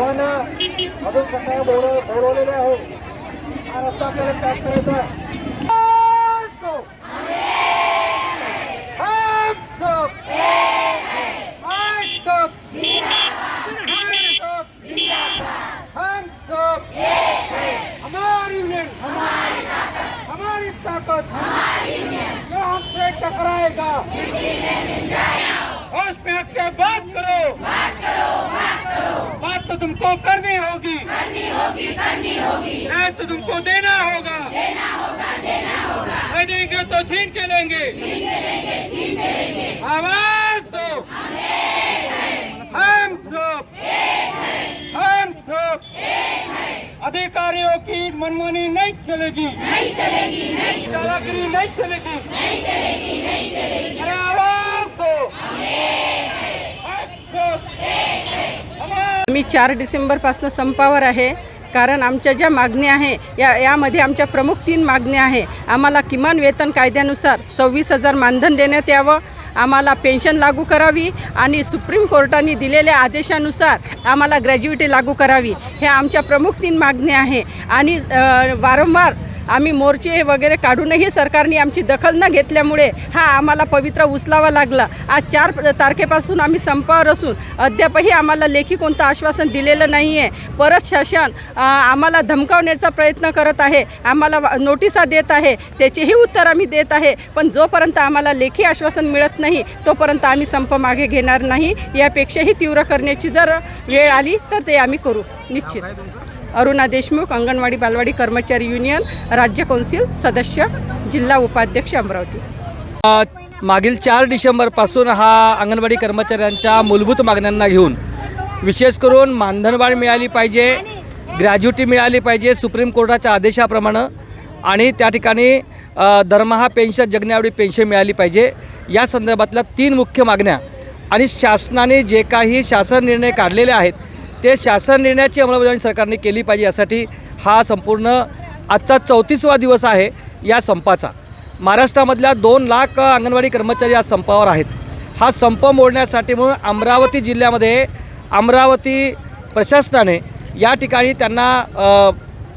सर्वांना अजून सकाळ बोलव बोलवलेले आहे हा रस्ता आपल्याला पॅक करायचा हमारी ताकत जो हमसे टकराएगा होश में बात करो. बात तो तुमको करनी होगी। नहीं तो तुमको देना होगा। देना होगा देना होगा नहीं देंगे तो छीन के लेंगे। छीन के लेंगे छीन के लेंगे आवाज़ दो। हम सब। हम सब। अधिकारियों की मनमानी नहीं चलेगी। नहीं चलेगी नहीं चालागिरी नहीं चलेगी। नहीं चलेगी नहीं चलेगी आवाज़ दो। मी आम्ही चार डिसेंबरपासून संपावर आहे. कारण आमच्या ज्या मागण्या आहे या यामध्ये आमच्या प्रमुख तीन मागण्या आहे. आम्हाला किमान वेतन कायद्यानुसार सव्वीस हजार मानधन देण्यात यावं. आम्हाला पेन्शन लागू करावी आणि सुप्रीम कोर्टाने दिलेल्या आदेशानुसार आम्हाला ग्रॅज्युएटी लागू करावी. हे आमच्या प्रमुख तीन मागण्या आहे. आणि वारंवार आम्ही मोर्चे वगैरे काढूनही सरकारने आमची दखल न घेतल्यामुळे हा आम्हाला पवित्र उचलावा लागला. आज चार तारखेपासून आम्ही संपावर असून अद्यापही आम्हाला लेखी कोणतं आश्वासन दिलेलं नाही आहे परत शासन आम्हाला धमकावण्याचा प्रयत्न करत आहे. आम्हाला वा- नोटिसा देत आहे. त्याचेही उत्तर आम्ही देत आहे. पण जोपर्यंत आम्हाला लेखी आश्वासन मिळत नाही तोपर्यंत आम्ही संप मागे घेणार नाही. यापेक्षाही तीव्र करण्याची जर वेळ आली तर ते आम्ही करू. निश्चित. अरुणा देशमुख अंगणवाडी बालवाडी कर्मचारी युनियन राज्य कौन्सिल सदस्य जिल्हा उपाध्यक्ष अमरावती. मागील चार डिसेंबरपासून हा अंगणवाडी कर्मचाऱ्यांच्या मूलभूत मागण्यांना घेऊन विशेष करून मानधनवाढ मिळाली पाहिजे ग्रॅज्युटी मिळाली पाहिजे सुप्रीम कोर्टाच्या आदेशाप्रमाणे आणि त्या ठिकाणी दरमहा पेन्शन जगण्याएवढी पेन्शन मिळाली पाहिजे. या संदर्भातल्या तीन मुख्य मागण्या आणि शासनाने जे काही शासन निर्णय काढलेले आहेत ते शासन निर्णयाची अंमलबजावणी सरकारने केली पाहिजे यासाठी हा संपूर्ण आजचा चौतीसवा दिवस आहे या संपाचा. महाराष्ट्रामधल्या दोन लाख अंगणवाडी कर्मचारी आज संपावर आहेत. हा संप मोडण्यासाठी म्हणून अमरावती जिल्ह्यामध्ये अमरावती प्रशासनाने या ठिकाणी त्यांना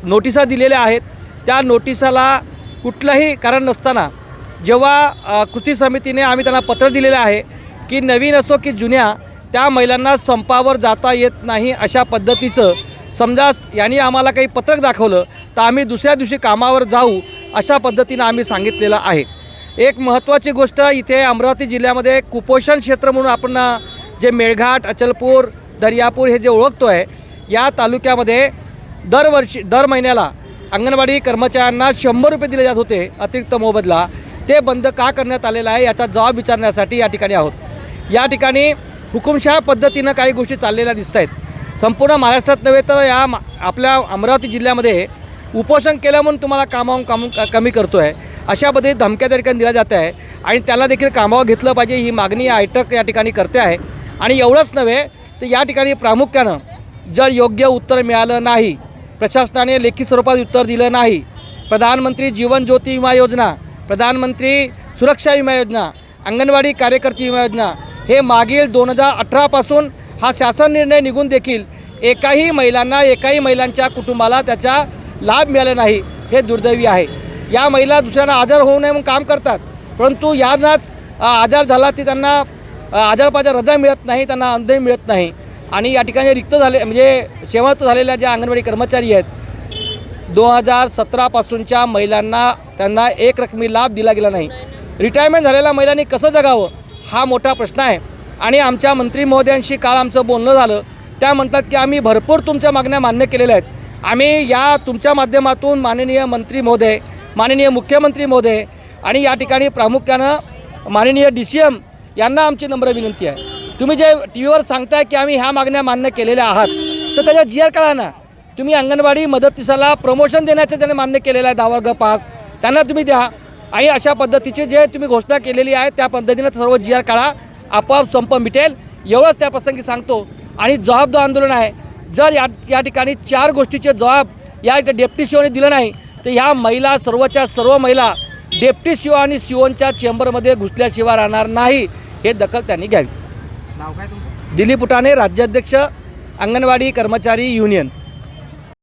नोटिसा दिलेल्या आहेत. त्या नोटिसाला कुठलंही कारण नसताना जेव्हा कृती समितीने आम्ही त्यांना पत्र दिलेलं आहे की नवीन असो की जुन्या त्या महिलांना संपावर जाता येत नाही अशा पद्धतीचं समजा यांनी आम्हाला काही पत्रक दाखवलं तर आम्ही दुसऱ्या दिवशी कामावर जाऊ अशा पद्धतीनं आम्ही सांगितलेलं आहे. एक महत्त्वाची गोष्ट इथे अमरावती जिल्ह्यामध्ये कुपोषण क्षेत्र म्हणून आपण जे मेळघाट अचलपूर दर्यापूर हे जे ओळखतो आहे या तालुक्यामध्ये दरवर्षी दर महिन्याला अंगणवाडी कर्मचाऱ्यांना शंभर रुपये दिले जात होते अतिरिक्त मोबदला. ते बंद का करण्यात आलेलं आहे याचा जबाब विचारण्यासाठी या ठिकाणी आहोत. या ठिकाणी हुकुमशहा पद्धतीनं काही गोष्टी चाललेल्या दिसत आहेत संपूर्ण महाराष्ट्रात नव्हे तर या आपल्या अमरावती जिल्ह्यामध्ये उपोषण केलं म्हणून तुम्हाला कामावून काम कमी करतो आहे अशा पद्धती धमक्या त्या ठिकाणी दिल्या जात आहे आणि त्याला देखील कामावर घेतलं पाहिजे ही मागणी आयटक या ठिकाणी करते आहे. आणि एवढंच नव्हे तर या ठिकाणी प्रामुख्यानं जर योग्य उत्तर मिळालं नाही प्रशासनाने लेखी स्वरूपात उत्तर दिलं नाही. प्रधानमंत्री जीवन ज्योती विमा योजना प्रधानमंत्री सुरक्षा विमा योजना अंगणवाडी कार्यकर्ती विमा योजना हे मागील दोन हजार अठरापासून हा शासन निर्णय निघून देखील एकाही महिलांना एकाही महिलांच्या कुटुंबाला त्याचा लाभ मिळाला नाही हे दुर्दैवी आहे. या महिला दुसऱ्यांना आजार होऊ नये म्हणून काम करतात परंतु यांनाच आजार झाला की त्यांना आजारपाजार रजा मिळत नाही त्यांना अनुदान मिळत नाही. आणि या ठिकाणी रिक्त झाले म्हणजे सेवात झालेल्या ज्या अंगणवाडी कर्मचारी आहेत दोन हजार सतरापासूनच्या महिलांना त्यांना एक रकमी लाभ दिला गेला नाही. रिटायरमेंट झालेल्या महिलांनी कसं जगावं हा मोठा प्रश्न आहे. आणि आमच्या मंत्री महोदयांशी काल आमचं बोलणं झालं. त्या म्हणतात की आम्ही भरपूर तुमच्या मागण्या मान्य केलेल्या आहेत. आम्ही या तुमच्या माध्यमातून माननीय मंत्री महोदय माननीय मुख्यमंत्री महोदय आणि या ठिकाणी प्रामुख्यानं माननीय डी सी एम यांना आमची नम्र विनंती आहे. तुम्ही जे टी व्हीवर सांगताय की आम्ही ह्या मागण्या मान्य केलेल्या आहात तर त्याच्या जी आर काढा ना. तुम्ही अंगणवाडी मदतीसाला प्रमोशन देण्याचं ज्याने मान्य केलेलं आहे दहा वर्ग पास. त्यांना तुम्ही द्या. आणि अशा पद्धतीचे जे तुम्ही घोषणा केलेली आहे त्या पद्धतीनं सर्व जी आर काढा आपोआप संप मिटेल. एवढंच त्या प्रसंगी सांगतो. आणि जबाबदार आंदोलन आहे. जर या या ठिकाणी चार गोष्टीचे जबाब या डेप्टी शिवने दिलं नाही तर ह्या महिला सर्वच्या सर्व महिला डेप्टी शिव आणि शिवनच्या चेंबरमध्ये घुसल्याशिवाय राहणार नाही हे दखल त्यांनी घ्यावी. दिलीप उटाणे राज्याध्यक्ष अंगणवाडी कर्मचारी युनियन.